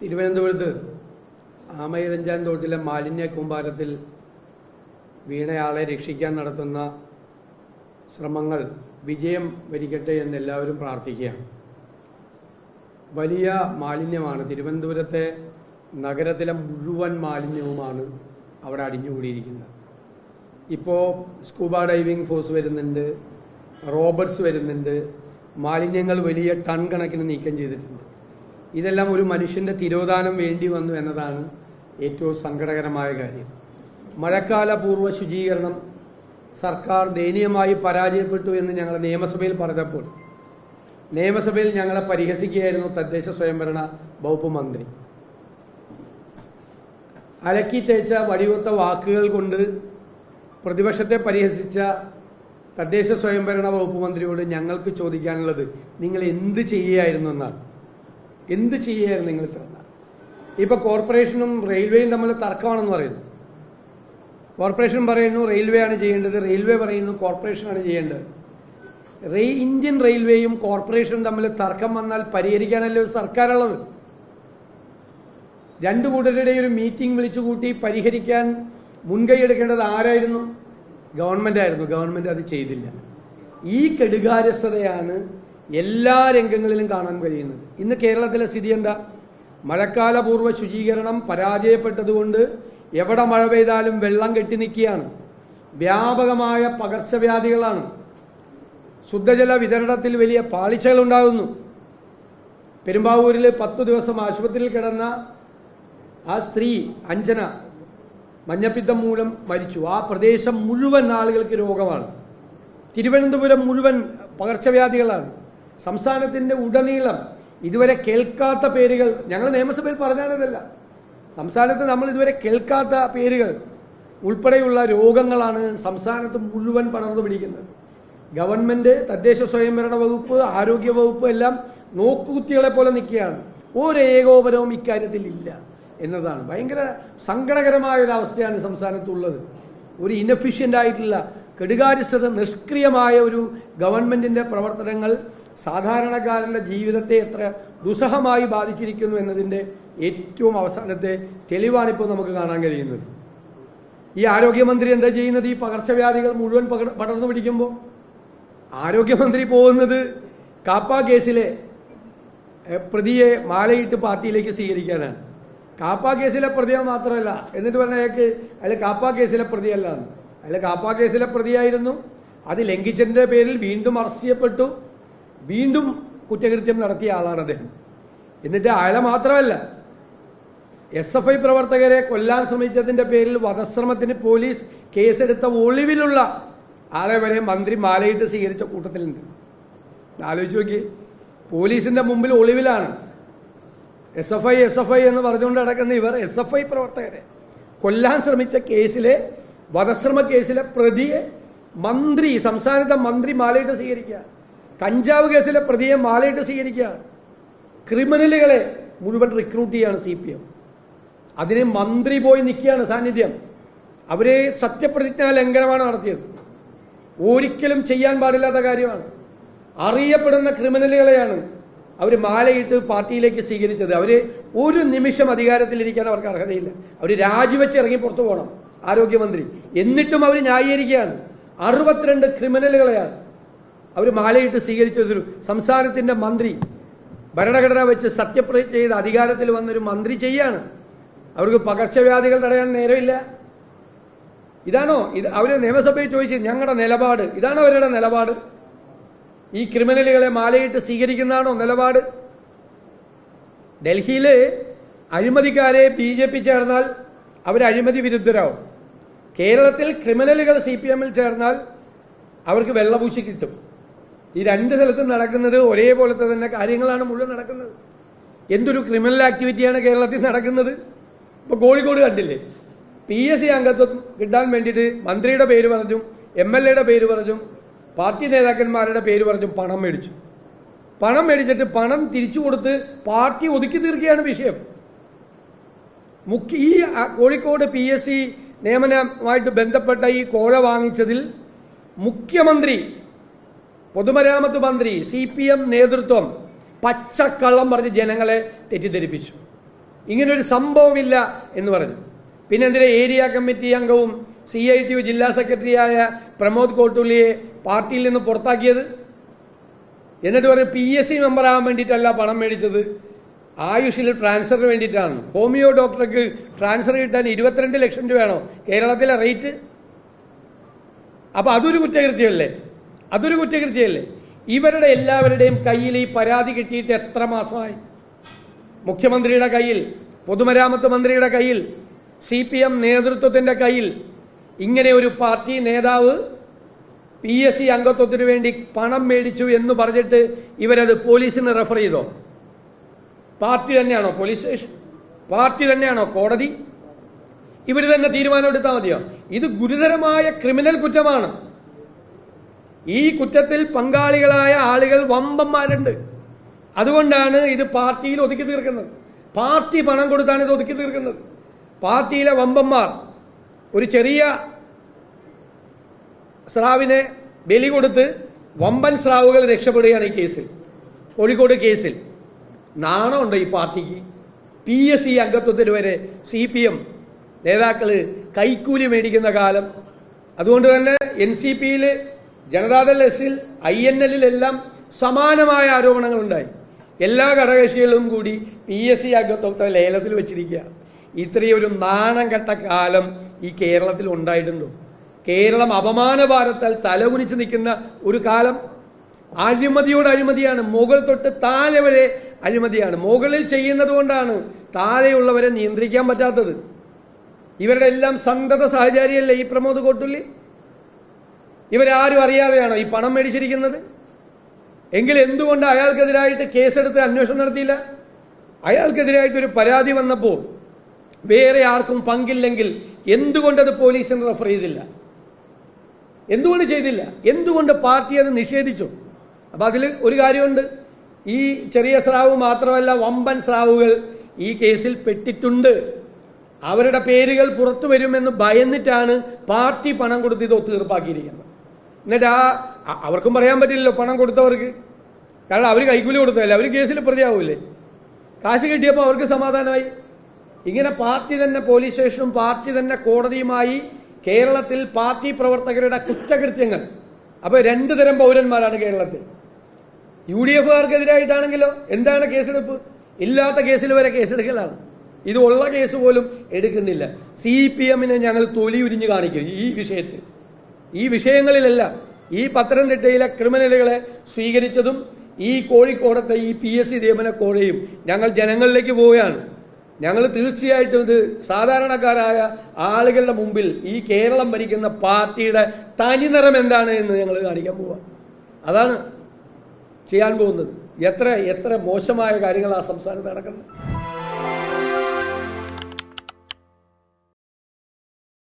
തിരുവനന്തപുരത്ത് ആമയിരഞ്ചാൻ തോട്ടിലെ മാലിന്യ കൂമ്പാരത്തിൽ വീണയാളെ രക്ഷിക്കാൻ നടത്തുന്ന ശ്രമങ്ങൾ വിജയം വരിക്കട്ടെ എന്ന് എല്ലാവരും പ്രാർത്ഥിക്കുകയാണ്. വലിയ മാലിന്യമാണ്. തിരുവനന്തപുരത്തെ നഗരത്തിലെ മുഴുവൻ മാലിന്യവുമാണ് അവിടെ അടിഞ്ഞുകൂടിയിരിക്കുന്നത്. ഇപ്പോൾ സ്കൂബ ഡൈവിംഗ് ഫോഴ്സ് വരുന്നുണ്ട് റോബർട്സ് വരുന്നുണ്ട് മാലിന്യങ്ങൾ വലിയ ടൺ കണക്കിന് നീക്കം ചെയ്തിട്ടുണ്ട്. ഇതെല്ലാം ഒരു മനുഷ്യന്റെ തിരോധാനം വേണ്ടി വന്നു എന്നതാണ് ഏറ്റവും സങ്കടകരമായ കാര്യം. മഴക്കാല പൂർവ ശുചീകരണം സർക്കാർ ദയനീയമായി പരാജയപ്പെട്ടു എന്ന് ഞങ്ങൾ നിയമസഭയിൽ പറഞ്ഞപ്പോൾ നിയമസഭയിൽ ഞങ്ങളെ പരിഹസിക്കുകയായിരുന്നു തദ്ദേശ സ്വയംഭരണ വകുപ്പ് മന്ത്രി. അലക്കി തേച്ച വടിവത്ത വാക്കുകൾ കൊണ്ട് പ്രതിപക്ഷത്തെ പരിഹസിച്ച തദ്ദേശ സ്വയംഭരണ വകുപ്പ് മന്ത്രിയോട് ഞങ്ങൾക്ക് ചോദിക്കാനുള്ളത് നിങ്ങൾ എന്ത് ചെയ്യുകയായിരുന്നു എന്നാണ്? എന്ത് ചെയ്യുകയായിരുന്നു നിങ്ങൾ ഇത്ര? ഇപ്പൊ കോർപ്പറേഷനും റെയിൽവേയും തമ്മിൽ തർക്കമാണെന്ന് പറയുന്നു. കോർപ്പറേഷൻ പറയുന്നു റെയിൽവേ ആണ് ചെയ്യേണ്ടത് റെയിൽവേ പറയുന്നു കോർപ്പറേഷനാണ് ചെയ്യേണ്ടത്. ഇന്ത്യൻ റെയിൽവേയും കോർപ്പറേഷനും തമ്മിൽ തർക്കം വന്നാൽ പരിഹരിക്കാനല്ലേ ഒരു സർക്കാരുള്ളത്? രണ്ടു കൂട്ടരുടെ ഒരു മീറ്റിംഗ് വിളിച്ചു കൂട്ടി പരിഹരിക്കാൻ മുൻകൈ എടുക്കേണ്ടത് ആരായിരുന്നു? ഗവൺമെന്റ് ആയിരുന്നു ഗവൺമെന്റ് അത് ചെയ്തില്ല. ഈ കെടുകാര്യസ്ഥതയാണ് എല്ലാ രംഗങ്ങളിലും കാണാൻ കഴിയുന്നത്. ഇന്ന് കേരളത്തിലെ സ്ഥിതി എന്താ? മഴക്കാലപൂർവ ശുചീകരണം പരാജയപ്പെട്ടതുകൊണ്ട് എവിടെ മഴ പെയ്താലും വെള്ളം കെട്ടി നിൽക്കുകയാണ്. വ്യാപകമായ പകർച്ചവ്യാധികളാണ്. ശുദ്ധജല വിതരണത്തിൽ വലിയ പാളിച്ചകൾ ഉണ്ടാകുന്നു പെരുമ്പാവൂരിൽ പത്തു ദിവസം ആശുപത്രിയിൽ കിടന്ന ആ സ്ത്രീ അഞ്ജന മഞ്ഞപ്പിത്തം മൂലം മരിച്ചു. ആ പ്രദേശം മുഴുവൻ ആളുകൾക്ക് രോഗമാണ്. തിരുവനന്തപുരം മുഴുവൻ പകർച്ചവ്യാധികളാണ്. സംസ്ഥാനത്തിന്റെ ഉടനീളം ഇതുവരെ കേൾക്കാത്ത പേരുകൾ ഞങ്ങൾ നിയമസഭയിൽ പറഞ്ഞാലതല്ല സംസ്ഥാനത്ത് നമ്മൾ ഇതുവരെ കേൾക്കാത്ത പേരുകൾ ഉൾപ്പെടെയുള്ള രോഗങ്ങളാണ് സംസ്ഥാനത്ത് മുഴുവൻ പടർന്നു പിടിക്കുന്നത്. ഗവൺമെന്റ് തദ്ദേശ സ്വയംഭരണ വകുപ്പ് ആരോഗ്യ വകുപ്പ് എല്ലാം നോക്കുകുത്തികളെ പോലെ നിൽക്കുകയാണ്. ഒരു ഏകോപനവും ഇക്കാര്യത്തിൽ ഇല്ല എന്നതാണ്. ഭയങ്കര സങ്കടകരമായ ഒരു അവസ്ഥയാണ് സംസ്ഥാനത്തുള്ളത്. ഒരു ഇനഫിഷ്യന്റ് ആയിട്ടുള്ള കെടുകാര്യസ്ഥത നിഷ്ക്രിയമായ ഒരു ഗവൺമെന്റിന്റെ പ്രവർത്തനങ്ങൾ സാധാരണക്കാരന്റെ ജീവിതത്തെ എത്ര ദുസ്സഹമായി ബാധിച്ചിരിക്കുന്നു എന്നതിന്റെ ഏറ്റവും അവസാനത്തെ തെളിവാണിപ്പോൾ നമുക്ക് കാണാൻ കഴിയുന്നത്. ഈ ആരോഗ്യമന്ത്രി എന്താ ചെയ്യുന്നത്? ഈ പകർച്ചവ്യാധികൾ മുഴുവൻ പടർന്നു പിടിക്കുമ്പോൾ ആരോഗ്യമന്ത്രി പോകുന്നത് കാപ്പ കേസിലെ പ്രതിയെ മാലയിട്ട് പാർട്ടിയിലേക്ക് സ്വീകരിക്കാനാണ്. കാപ്പ കേസിലെ പ്രതിയെ മാത്രമല്ല എന്നിട്ട് പറഞ്ഞ അയാൾക്ക് അയാൾ കാപ്പ കേസിലെ പ്രതിയല്ല അതിൽ കാപ്പ കേസിലെ പ്രതിയായിരുന്നു. അത് ലംഘിച്ചതിന്റെ പേരിൽ വീണ്ടും അറസ്റ്റ് ചെയ്യപ്പെട്ടു. വീണ്ടും കുറ്റകൃത്യം നടത്തിയ ആളാണ് അദ്ദേഹം. എന്നിട്ട് അയാളെ മാത്രമല്ല എസ് എഫ് ഐ പ്രവർത്തകരെ കൊല്ലാൻ ശ്രമിച്ചതിന്റെ പേരിൽ വധശ്രമത്തിന് പോലീസ് കേസെടുത്ത ഒളിവിലുള്ള ആളെ വരെ മന്ത്രി മാലയിട്ട് സ്വീകരിച്ച കൂട്ടത്തിലുണ്ട്. ആലോചിച്ച് നോക്കി പോലീസിന്റെ മുമ്പിൽ ഒളിവിലാണ്. S F I S F I എന്ന് പറഞ്ഞുകൊണ്ട് നടക്കുന്ന ഇവർ എസ് എഫ് ഐ പ്രവർത്തകരെ കൊല്ലാൻ ശ്രമിച്ച കേസിലെ വധശ്രമ കേസിലെ പ്രതിയെ മന്ത്രി സംസ്ഥാനത്തെ മന്ത്രി മാലയിട്ട് സ്വീകരിക്കുക. കഞ്ചാവ് കേസിലെ പ്രതിയെ മാലയിട്ട് സ്വീകരിക്കുക. ക്രിമിനലുകളെ മുഴുവൻ റിക്രൂട്ട് ചെയ്യുകയാണ് സി പി എം അതിന് മന്ത്രി പോയി നിൽക്കുകയാണ് സാന്നിധ്യം. അവരെ സത്യപ്രതിജ്ഞാ ലംഘനമാണ് നടത്തിയത്. ഒരിക്കലും ചെയ്യാൻ പാടില്ലാത്ത കാര്യമാണ്. അറിയപ്പെടുന്ന ക്രിമിനലുകളെയാണ് അവർ മാലയിട്ട് പാർട്ടിയിലേക്ക് സ്വീകരിച്ചത്. അവർ ഒരു നിമിഷം അധികാരത്തിലിരിക്കാൻ അവർക്ക് അർഹതയില്ല. അവർ രാജിവെച്ച് ഇറങ്ങി പുറത്തു പോകണം. ആരോഗ്യമന്ത്രി. എന്നിട്ടും അവർ ന്യായീകരിക്കുകയാണ്. അറുപത്തിരണ്ട് ക്രിമിനലുകളെയാണ് അവർ മാലയിട്ട് സ്വീകരിച്ചതൊരു സംസ്ഥാനത്തിന്റെ മന്ത്രി. ഭരണഘടന വെച്ച് സത്യപ്രതിജ്ഞ ചെയ്ത് അധികാരത്തിൽ വന്നൊരു മന്ത്രി ചെയ്യാണ്. അവർക്ക് പകർച്ചവ്യാധികൾ തടയാൻ നേരമില്ല. ഇതാണോ? ഇത് അവർ നിയമസഭയിൽ ചോദിച്ചു ഞങ്ങളുടെ നിലപാട്. ഇതാണോ അവരുടെ നിലപാട്? ഈ ക്രിമിനലുകളെ മാലയിട്ട് സ്വീകരിക്കുന്നതാണോ നിലപാട്? ഡൽഹിയിൽ അഴിമതിക്കാരെ ബി ജെ പി ചേർന്നാൽ അവർ അഴിമതി വിരുദ്ധരാകും കേരളത്തിൽ ക്രിമിനലുകൾ സി പി എമ്മിൽ ചേർന്നാൽ അവർക്ക് വെള്ളപൂശി കിട്ടും. ഈ രണ്ട് സ്ഥലത്തും നടക്കുന്നത് ഒരേപോലത്തെ തന്നെ കാര്യങ്ങളാണ് മുഴുവൻ നടക്കുന്നത്. എന്തൊരു ക്രിമിനൽ ആക്ടിവിറ്റിയാണ് കേരളത്തിൽ നടക്കുന്നത്? ഇപ്പൊ കോഴിക്കോട് കണ്ടില്ലേ? പി എസ് സി അംഗത്വം കിട്ടാൻ വേണ്ടിയിട്ട് മന്ത്രിയുടെ പേര് പറഞ്ഞു എം എൽ എയുടെ പേര് പറഞ്ഞു പാർട്ടി നേതാക്കന്മാരുടെ പേര് പറഞ്ഞു പണം മേടിച്ചു. പണം മേടിച്ചിട്ട് പണം തിരിച്ചു കൊടുത്ത് പാർട്ടി ഒതുക്കി തീർക്കുകയാണ് വിഷയം. മുഖ്യ ഈ കോഴിക്കോട് പി എസ് സി നിയമനവുമായിട്ട് ബന്ധപ്പെട്ട ഈ കോഴ വാങ്ങിച്ചതിൽ മുഖ്യമന്ത്രി പൊതുമരാമത്ത് മന്ത്രി സി പി എം നേതൃത്വം പച്ചക്കള്ളം പറഞ്ഞ് ജനങ്ങളെ തെറ്റിദ്ധരിപ്പിച്ചു. ഇങ്ങനൊരു സംഭവമില്ല എന്ന് പറഞ്ഞു. പിന്നെ എന്തിനാ ഏരിയ കമ്മിറ്റി അംഗവും സി ഐ ടി യു ജില്ലാ സെക്രട്ടറിയായ പ്രമോദ് കോട്ടുള്ളിയെ പാർട്ടിയിൽ നിന്ന് പുറത്താക്കിയത്? എന്നിട്ട് പറയും പി എസ് സി മെമ്പറാകാൻ വേണ്ടിയിട്ടല്ല പണം മേടിച്ചത്. ആയുഷിൽ ട്രാൻസ്ഫറിന് വേണ്ടിയിട്ടാണ്. ഹോമിയോ ഡോക്ടർക്ക് ട്രാൻസ്ഫർ കിട്ടാൻ ഇരുപത്തിരണ്ട് ലക്ഷം രൂപയാണോ കേരളത്തിലെ റേറ്റ്? അപ്പൊ അതൊരു കുറ്റകൃത്യമല്ലേ? അതൊരു കുറ്റകൃത്യമല്ലേ ഇവരുടെ എല്ലാവരുടെയും കയ്യിൽ ഈ പരാതി കിട്ടിയിട്ട് എത്ര മാസമായി? മുഖ്യമന്ത്രിയുടെ കയ്യിൽ പൊതുമരാമത്ത് മന്ത്രിയുടെ കയ്യിൽ സി പി എം നേതൃത്വത്തിന്റെ കയ്യിൽ ഇങ്ങനെ ഒരു പാർട്ടി നേതാവ് പി എസ് സി അംഗത്വത്തിന് വേണ്ടി പണം മേടിച്ചു എന്ന് പറഞ്ഞിട്ട് ഇവരത് പോലീസിന് റെഫർ ചെയ്തോ? പാർട്ടി തന്നെയാണോ പോലീസ് സ്റ്റേഷൻ? പാർട്ടി തന്നെയാണോ കോടതി? ഇവർ തന്നെ തീരുമാനം എടുത്താൽ മതിയോ? ഇത് ഗുരുതരമായ ക്രിമിനൽ കുറ്റമാണ്. ഈ കുറ്റത്തിൽ പങ്കാളികളായ ആളുകൾ വമ്പന്മാരുണ്ട്. അതുകൊണ്ടാണ് ഇത് പാർട്ടിയിൽ ഒതുക്കി തീർക്കുന്നത്. പാർട്ടി പണം കൊടുത്താണ് ഇത് ഒതുക്കി തീർക്കുന്നത്. പാർട്ടിയിലെ വമ്പന്മാർ ഒരു ചെറിയ സ്രാവിനെ ബലി കൊടുത്ത് വമ്പൻ സ്രാവുകൾ രക്ഷപ്പെടുകയാണ് ഈ കേസിൽ. കോഴിക്കോട് കേസിൽ. നാണമുണ്ട് ഈ പാർട്ടിക്ക്. പി എസ് സി അംഗത്വത്തിന് വരെ സി പി എം നേതാക്കൾ കൈക്കൂലി മേടിക്കുന്ന കാലം. അതുകൊണ്ട് തന്നെ എൻ സി പിയിൽ ജനതാദൾ എസിൽ ഐ എൻ എല്ലിലെല്ലാം സമാനമായ ആരോപണങ്ങളുണ്ടായി. എല്ലാ ഘടകകക്ഷികളും കൂടി പി എസ് സി അംഗത്വത്തെ ലേലത്തിൽ വെച്ചിരിക്കുക. ഇത്രയൊരു നാണം കെട്ട കാലം ഈ കേരളത്തിൽ ഉണ്ടായിട്ടുണ്ടോ. കേരളം അപമാന ഭാരത്താൽ തലകുനിച്ച് നിൽക്കുന്ന ഒരു കാലം അഴിമതിയോട് അഴിമതിയാണ്. മുകൾ തൊട്ട് താഴെ വരെ അഴിമതിയാണ്. മുകളിൽ ചെയ്യുന്നത് കൊണ്ടാണ് താഴെയുള്ളവരെ നിയന്ത്രിക്കാൻ പറ്റാത്തത്. ഇവരുടെ എല്ലാം സന്തത സാഹചര്യമല്ലേ ഈ പ്രമോദ് കോട്ടുള്ളി? ഇവരാരും അറിയാതെയാണോ ഈ പണം മേടിച്ചിരിക്കുന്നത്? എങ്കിൽ എന്തുകൊണ്ട് അയാൾക്കെതിരായിട്ട് കേസെടുത്ത് അന്വേഷണം നടത്തിയില്ല? അയാൾക്കെതിരായിട്ട് ഒരു പരാതി വന്നപ്പോൾ വേറെ ആർക്കും പങ്കില്ലെങ്കിൽ എന്തുകൊണ്ടത് പോലീസിന് റെഫർ ചെയ്തില്ല? എന്തുകൊണ്ട് ചെയ്തില്ല? എന്തുകൊണ്ട് പാർട്ടി അത് നിഷേധിച്ചു? അപ്പൊ അതിൽ ഒരു കാര്യമുണ്ട്. ഈ ചെറിയ സ്രാവ് മാത്രമല്ല വമ്പൻ സ്രാവുകൾ ഈ കേസിൽ പെട്ടിട്ടുണ്ട്. അവരുടെ പേരുകൾ പുറത്തു വരുമെന്ന് ഭയന്നിട്ടാണ് പാർട്ടി പണം കൊടുത്ത് ഇത് ഒത്തുതീർപ്പാക്കിയിരിക്കുന്നത്. എന്നിട്ട് ആ അവർക്കും പറയാൻ പറ്റില്ലല്ലോ പണം കൊടുത്തവർക്ക്. കാരണം അവർ കൈക്കൂലി കൊടുത്തതല്ലേ അവർ കേസിൽ പ്രതിയാവൂലേ കാശ് കിട്ടിയപ്പോൾ അവർക്ക് സമാധാനമായി. ഇങ്ങനെ പാർട്ടി തന്നെ പോലീസ് സ്റ്റേഷനും പാർട്ടി തന്നെ കോടതിയുമായി കേരളത്തിൽ പാർട്ടി പ്രവർത്തകരുടെ കുറ്റകൃത്യങ്ങൾ. അപ്പൊ രണ്ടു തരം പൗരന്മാരാണ് കേരളത്തിൽ. യു ഡി എഫുകാർക്കെതിരായിട്ടാണെങ്കിലോ എന്താണ് കേസെടുപ്പ്? ഇല്ലാത്ത കേസിൽ വരെ കേസെടുക്കലാണ്. ഇത് ഉള്ള കേസ് പോലും എടുക്കുന്നില്ല. സി പി എമ്മിനെ ഞങ്ങൾ തൊലി ഉരിഞ്ഞു കാണിക്കും ഈ വിഷയത്തിൽ. ഈ വിഷയങ്ങളിലെല്ലാം ഈ പത്തനംതിട്ടയിലെ ക്രിമിനലുകളെ സ്വീകരിച്ചതും ഈ കോഴിക്കോടത്തെ ഈ പി എസ് സി നിയമന കോഴയും ഞങ്ങൾ ജനങ്ങളിലേക്ക് പോവുകയാണ്. ഞങ്ങൾ തീർച്ചയായിട്ടും ഇത് സാധാരണക്കാരായ ആളുകളുടെ മുമ്പിൽ ഈ കേരളം ഭരിക്കുന്ന പാർട്ടിയുടെ തനിനിറം എന്താണ് എന്ന് ഞങ്ങൾ കാണിക്കാൻ പോവുക അതാണ് ചെയ്യാൻ പോകുന്നത്. എത്ര എത്ര മോശമായ കാര്യങ്ങൾ ആ സംസ്ഥാനത്ത് നടക്കുന്നത്.